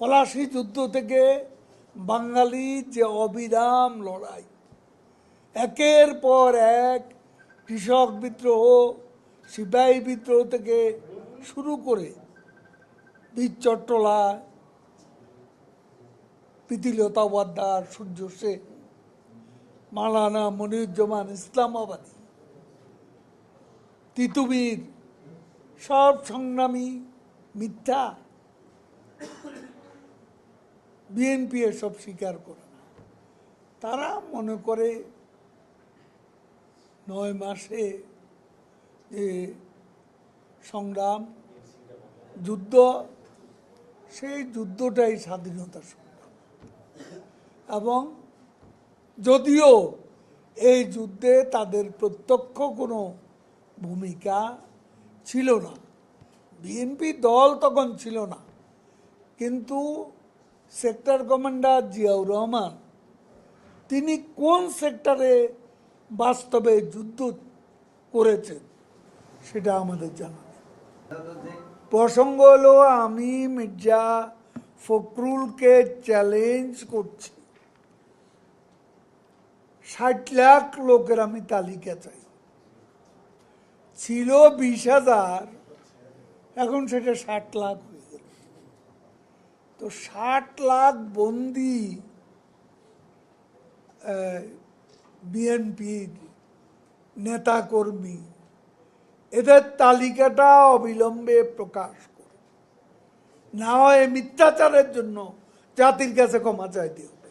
পলাশী যুদ্ধ থেকে বাঙালির যে অবিরাম লড়াই। একের পর এক কৃষক বিদ্রোহ, সিপাহী বিদ্রোহ থেকে শুরু করে বীর চট্টলা প্রীতিলতা ওয়াদ্দার সূর্য শেখ মালানা মনিরুজ্জামান ইসলামাবাদী তিতুমির সব সংগ্রামী মিথ্যা। বিএনপি এসব স্বীকার করে না। তারা মনে করে নয় মাসে যে সংগ্রাম, যুদ্ধ, সেই যুদ্ধটাই স্বাধীনতা সংগ্রাম। এবং যদিও এই যুদ্ধে তাদের প্রত্যক্ষ কোনো ভূমিকা ছিল না। বিএনপি দল তখন ছিল না। কিন্তু সেক্টর কমান্ডার জিয়াউর রহমান। তিনি কোন সেক্টরে বাস্তবে যুদ্ধ করেছেন সেটা আমাদের জানা প্রসঙ্গ হলো, আমি মির্জা ফখরুলকে চ্যালেঞ্জ করছি। ষাট লাখ লোকের আমি তালিকা চাই। ছিল বিশ হাজার, এখন সেটা ষাট লাখ তো ষাট লাখ বন্দি বিএনপির নেতাকর্মী, এদের তালিকাটা অবিলম্বে প্রকাশ করে না হয় মিথ্যাচারের জন্য জাতির কাছে ক্ষমা চাইতে হবে